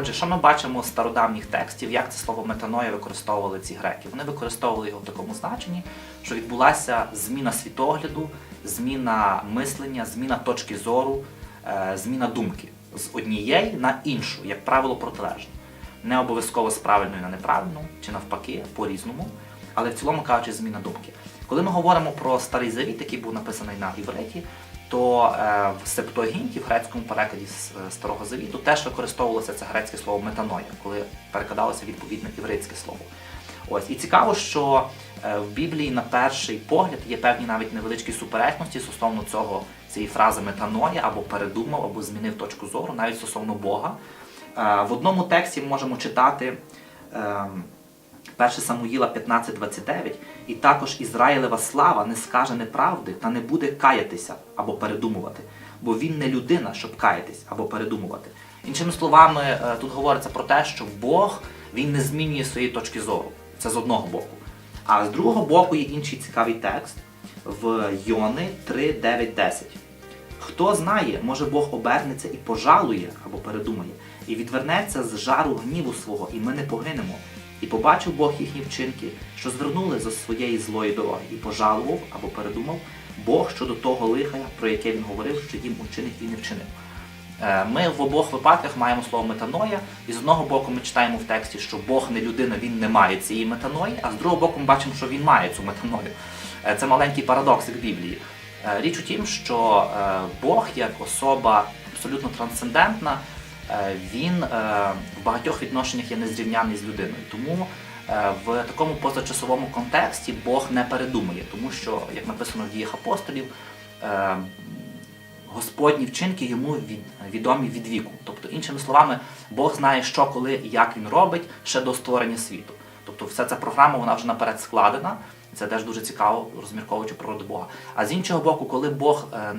Отже, що ми бачимо з стародавніх текстів, як це слово метаноя використовували ці греки? Вони використовували його в такому значенні, що відбулася зміна світогляду, зміна мислення, зміна точки зору, е, зміна думки з однієї на іншу, як правило, протилежно. Не обов'язково з правильної на неправильну, чи навпаки, по-різному, але в цілому кажучи, зміна думки. Коли ми говоримо про старий завіт, який був написаний на івриті, то е, в Септуагінті, в грецькому перекладі з е, Старого Завіту, теж використовувалося це грецьке слово метаноя, коли перекладалося відповідне єврейське слово. Ось і цікаво, що е, в Біблії на перший погляд є певні навіть невеличкі суперечності стосовно цього цієї фрази метаноя або передумав, або змінив точку зору, навіть стосовно Бога. В одному тексті ми можемо читати. Ем, 1 Самуїла 15.29 і також Ізраїлева слава не скаже неправди та не буде каятися або передумувати, бо він не людина, щоб каятись або передумувати. Іншими словами, е, тут говориться про те, що Бог він не змінює своєї точки зору. Це з одного боку. А з другого боку є інший цікавий текст в Йони 3.9.10. Хто знає, може Бог обернеться і пожалує або передумає, і відвернеться з жару гніву свого, і ми не погинемо. І побачив Бог їхні вчинки, що звернули зі своєї злої дороги, і пожалував або передумав Бог щодо того лиха, про яке він говорив, що їм учинить і не вчинив. Е, Ми в обох випадках маємо слово метаноя, і з одного боку ми читаємо в тексті, що Бог не людина, він не має цієї метаної, а з другого боку ми бачимо, що він має цю метаною. Е, Це маленький парадокс як Біблії. Е, Річ у тім, що Бог як особа абсолютно трансцендентна, він е, в багатьох відношеннях є незрівняний з людиною. Тому е, в такому позачасовому контексті Бог не передумує, тому що, як написано в діях апостолів, е, Господні вчинки йому відомі від віку. Тобто, іншими словами, Бог знає, що, коли і як він робить ще до створення світу. Тобто, вся ця програма вона вже наперед складена. Це теж дуже цікаво, розмірковуючи природу Бога. А з іншого боку, коли Бог е,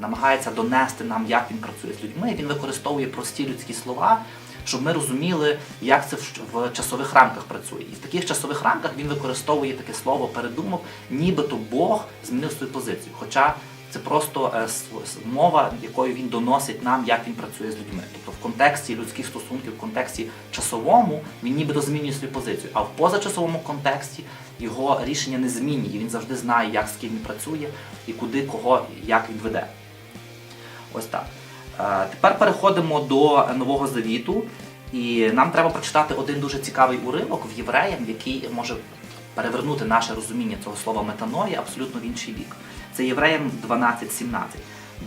намагається донести нам, як він працює з людьми, він використовує прості людські слова, щоб ми розуміли, як це в часових рамках працює. І в таких часових рамках він використовує таке слово передумав, нібито Бог змінив свою позицію. Хоча це просто е, мова, якою він доносить нам, як він працює з людьми. Тобто в контексті людських стосунків, в контексті часовому, він нібито змінює свою позицію. А в позачасовому контексті його рішення не змінні, і він завжди знає, як з ким він працює і куди, кого, як він веде. Ось так. Е, Тепер переходимо до Нового Завіту, і нам треба прочитати один дуже цікавий уривок в євреям, який може перевернути наше розуміння цього слова метаноя абсолютно в інший бік. Це Євреям 12.17.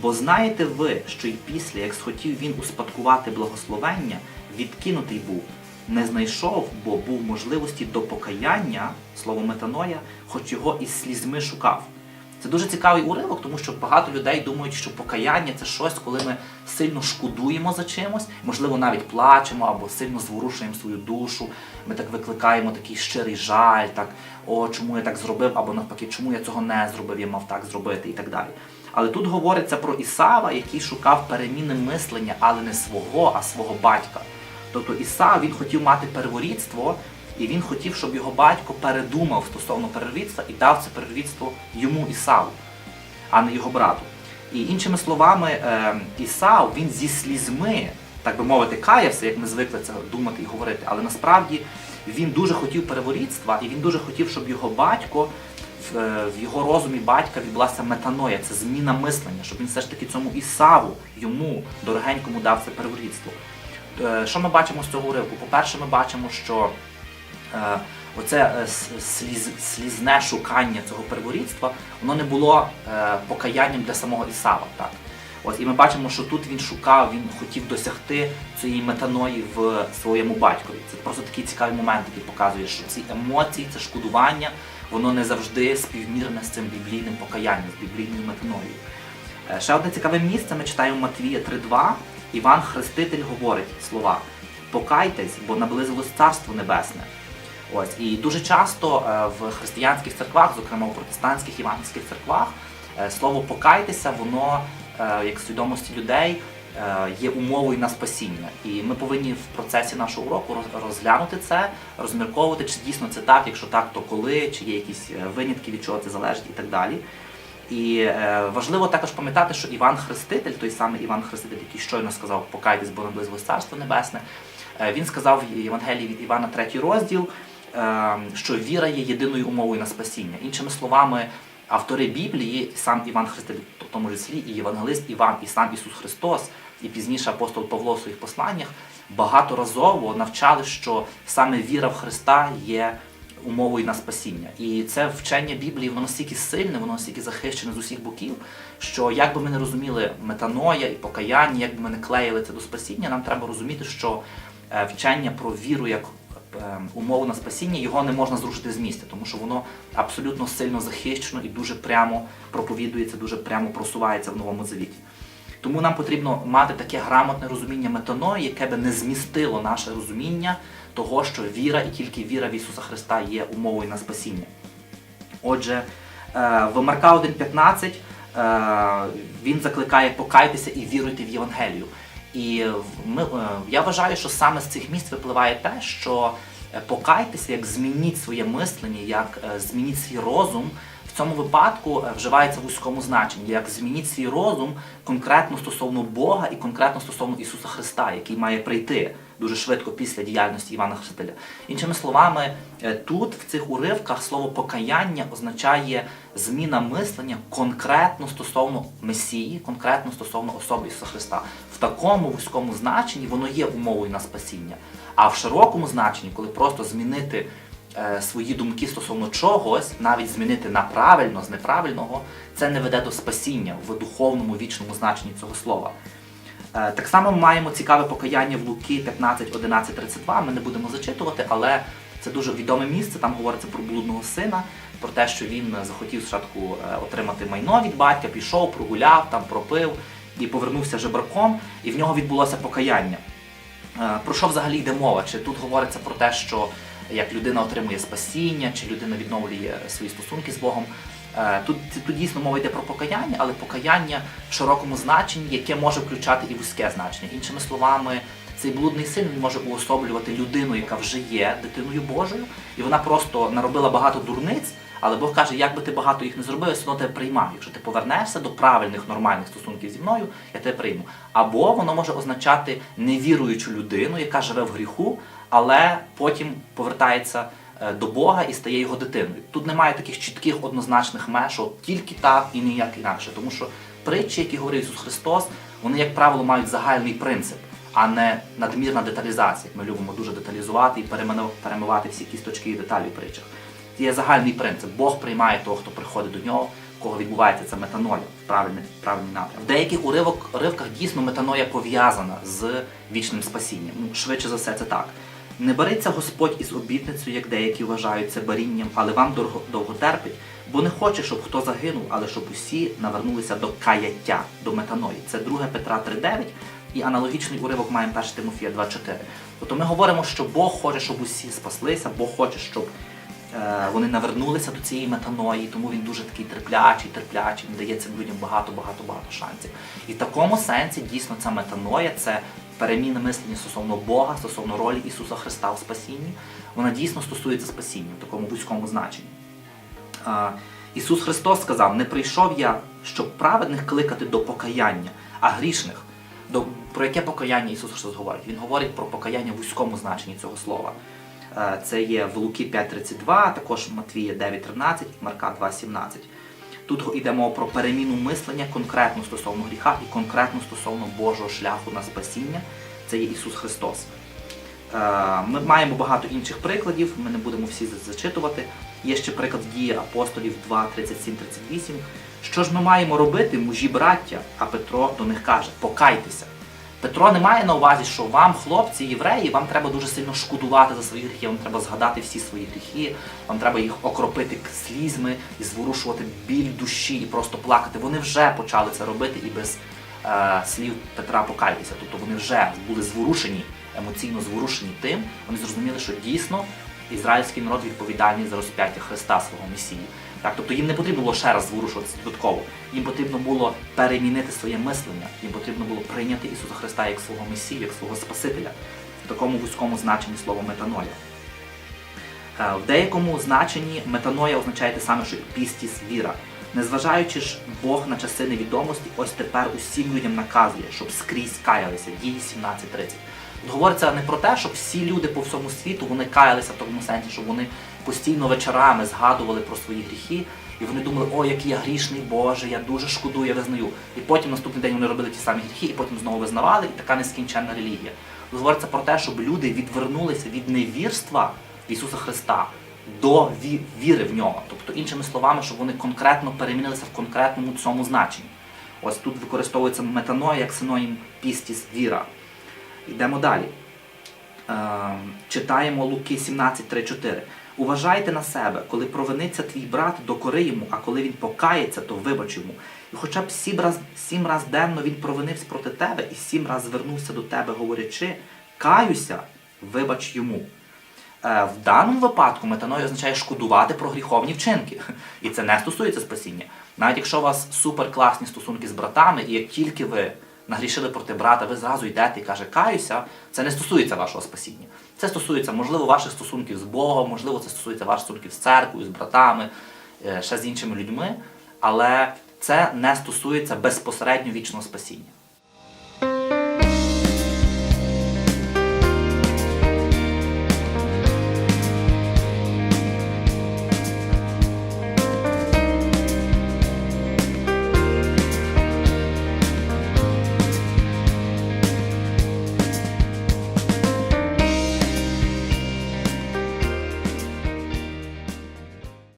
Бо знаєте ви, що й після, як схотів він успадкувати благословення, відкинутий був, не знайшов, бо був можливості до покаяння, слово метаноя, хоч його із слізьми шукав. Це дуже цікавий уривок, тому що багато людей думають, що покаяння це щось, коли ми сильно шкодуємо за чимось, можливо, навіть плачемо або сильно зворушуємо свою душу. Ми так викликаємо такий щирий жаль, так о, чому я так зробив, або навпаки, чому я цього не зробив, я мав так зробити і так далі. Але тут говориться про Ісава, який шукав переміни мислення, але не свого, а свого батька. Тобто Ісав він хотів мати перворідство, і він хотів, щоб його батько передумав стосовно перворідства і дав це перворідство йому Ісаву, а не його брату. І іншими словами, е, Ісав він зі слізьми, так би мовити, каявся, як ми звикли це думати і говорити, але насправді він дуже хотів переворідства, і він дуже хотів, щоб його батько в, е, його розумі батька відбулася метаноя, це зміна мислення, щоб він все ж таки цьому Ісаву, йому, дорогенькому, дав це переворідство. Е, Що ми бачимо з цього уривку? По-перше, ми бачимо, що оце е, сліз, слізне шукання цього перворідства, воно не було е, покаянням для самого Ісава. Так? Ось, і ми бачимо, що тут він шукав, він хотів досягти цієї метаної в своєму батькові. Це просто такий цікавий момент, який показує, що ці емоції, це шкодування, воно не завжди співмірне з цим біблійним покаянням, з біблійною метаною. Е, Ще одне цікаве місце ми читаємо Матвія 3.2. Іван Хреститель говорить слова Покайтесь, бо наблизилось Царство Небесне. Ось і дуже часто е, в християнських церквах, зокрема у протестантських євангельських церквах, е, слово покайтеся, воно е, як свідомості людей є умовою на спасіння. І ми повинні в процесі нашого уроку розглянути це, розмірковувати, чи дійсно це так, якщо так, то коли, чи є якісь винятки, від чого це залежить і так далі. І важливо також пам'ятати, що Іван Хреститель, той самий Іван Хреститель, який щойно сказав покайтесь, бо наблизилось Царство Небесне, Він сказав в Євангелії від Івана 3 розділ, що віра є єдиною умовою на спасіння. Іншими словами, автори Біблії, сам Іван Христовий, в тому числі і Євангелист Іван, і сам Ісус Христос, і пізніше апостол Павло в своїх посланнях багаторазово навчали, що саме віра в Христа є умовою на спасіння. І це вчення Біблії, воно настільки сильне, воно настільки захищене з усіх боків, що як би ми не розуміли метаноя і покаяння, як би ми не клеїли це до спасіння, нам треба розуміти, що е, вчення про віру як умову на спасіння, його не можна зрушити з місця, тому що воно абсолютно сильно захищено і дуже прямо проповідується, дуже прямо просувається в Новому Завіті. Тому нам потрібно мати таке грамотне розуміння метаної, яке би не змістило наше розуміння того, що віра і тільки віра в Ісуса Христа є умовою на спасіння. Отже, е, в Марка 1.15 е, він закликає покайтеся і віруйте в Євангелію. І ми, е, я вважаю, що саме з цих місць випливає те, що е, покайтеся, як змініть своє мислення, як е, змініть свій розум. В цьому випадку вживається в вузькому значенні, як змініть свій розум конкретно стосовно Бога і конкретно стосовно Ісуса Христа, який має прийти дуже швидко після діяльності Івана Хрестителя. Іншими словами, е, тут в цих уривках слово покаяння означає зміна мислення конкретно стосовно Месії, конкретно стосовно особи Ісуса Христа. В такому вузькому значенні воно є умовою на спасіння. А в широкому значенні, коли просто змінити е, свої думки стосовно чогось, навіть змінити на правильно з неправильного, це не веде до спасіння в духовному вічному значенні цього слова. Е, Так само ми маємо цікаве покаяння в Луки 15, 11, 32. Ми не будемо зачитувати, але це дуже відоме місце. Там говориться про блудного сина, про те, що він захотів спочатку е, отримати майно від батька, пішов, прогуляв, там пропив і повернувся жебраком, і в нього відбулося покаяння. Е, Про що взагалі йде мова? Чи тут говориться про те, що як людина отримує спасіння, чи людина відновлює свої стосунки з Богом? Е, Тут, тут дійсно мова йде про покаяння, але покаяння в широкому значенні, яке може включати і вузьке значення. Іншими словами, цей блудний син він може уособлювати людину, яка вже є дитиною Божою, і вона просто наробила багато дурниць. Але Бог каже, як би ти багато їх не зробив, я все одно тебе приймаю. Якщо ти повернешся до правильних нормальних стосунків зі мною, я тебе прийму. Або воно може означати невіруючу людину, яка живе в гріху, але потім повертається до Бога і стає його дитиною. Тут немає таких чітких однозначних меж, що тільки так і ніяк інакше. Тому що притчі, які говорив Ісус Христос, вони, як правило, мають загальний принцип, а не надмірна деталізація. Ми любимо дуже деталізувати і перемивати всі кісточки і деталі в притчах. Це є загальний принцип. Бог приймає того, хто приходить до нього, в кого відбувається ця метаноля в правильний, правильний напрям. В деяких уривок, уривках дійсно метаноя пов'язана з вічним спасінням. Ну, швидше за все, це так. Не береться Господь із обітницею, як деякі вважають це барінням, але вам довго, довго терпить, бо не хоче, щоб хто загинув, але щоб усі навернулися до каяття, до метаної. Це 2 Петра 3.9 і аналогічний уривок маємо 1 Тимофія 2.4. Тобто ми говоримо, що Бог хоче, щоб усі спаслися, Бог хоче, щоб е, вони навернулися до цієї метаної, тому він дуже такий терплячий, терплячий, він дає цим людям багато, багато, багато шансів. І в такому сенсі дійсно ця метаноя це переміна мислення стосовно Бога, стосовно ролі Ісуса Христа в спасінні. Вона дійсно стосується спасіння в такому вузькому значенні. Ісус Христос сказав: не прийшов я, щоб праведних кликати до покаяння, а грішних. До, про яке покаяння Ісус Христос говорить? Він говорить про покаяння в вузькому значенні цього слова. Е, Це є в Луки 5.32, також Матвія 9.13, Марка 2.17. Тут йде мова про переміну мислення конкретно стосовно гріха і конкретно стосовно Божого шляху на спасіння. Це є Ісус Христос. Е, Ми маємо багато інших прикладів, ми не будемо всі зачитувати. Є ще приклад дії апостолів 2, 37, 38. Що ж ми маємо робити, мужі браття? А Петро до них каже: покайтеся. Петро не має на увазі, що вам, хлопці, євреї, вам треба дуже сильно шкодувати за свої гріхи, вам треба згадати всі свої гріхи, вам треба їх окропити слізьми і зворушувати біль душі і просто плакати. Вони вже почали це робити і без е, слів Петра покайтеся. Тобто вони вже були зворушені, емоційно зворушені тим, вони зрозуміли, що дійсно ізраїльський народ відповідальний за розп'яття Христа свого Месії. Так, тобто їм не потрібно було ще раз зворушуватися додатково. Їм потрібно було перемінити своє мислення, їм потрібно було прийняти Ісуса Христа як свого Месію, як свого Спасителя в такому вузькому значенні слова метаноя. Е, В деякому значенні метаноя означає те саме, що пістіс віра. Незважаючи ж Бог на часи невідомості, ось тепер усім людям наказує, щоб скрізь каялися. Дії 17.30. Говориться не про те, щоб всі люди по всьому світу вони каялися в тому сенсі, щоб вони постійно вечорами згадували про свої гріхи, і вони думали, о, який я грішний Боже, я дуже шкодую, я визнаю. І потім наступний день вони робили ті самі гріхи, і потім знову визнавали, і така нескінченна релігія. Говориться про те, щоб люди відвернулися від невірства Ісуса Христа до віри в нього. Тобто, іншими словами, щоб вони конкретно перемінилися в конкретному цьому значенні. Ось тут використовується метаноя як синонім пістіс віра. Йдемо далі. Е, читаємо Луки 17, 3, 4. Уважайте на себе, коли провиниться твій брат, докори йому, а коли він покається, то вибач йому. І хоча б сім раз, сім раз денно він провинився проти тебе і сім раз звернувся до тебе, говорячи, каюся, вибач йому. Е, В даному випадку метаноя означає шкодувати про гріховні вчинки. І це не стосується спасіння. Навіть якщо у вас суперкласні стосунки з братами, і як тільки ви нагрішили проти брата, ви зразу йдете і каже, каюся, це не стосується вашого спасіння. Це стосується, можливо, ваших стосунків з Богом, можливо, це стосується ваших стосунків з церквою, з братами, е, ще з іншими людьми, але це не стосується безпосередньо вічного спасіння.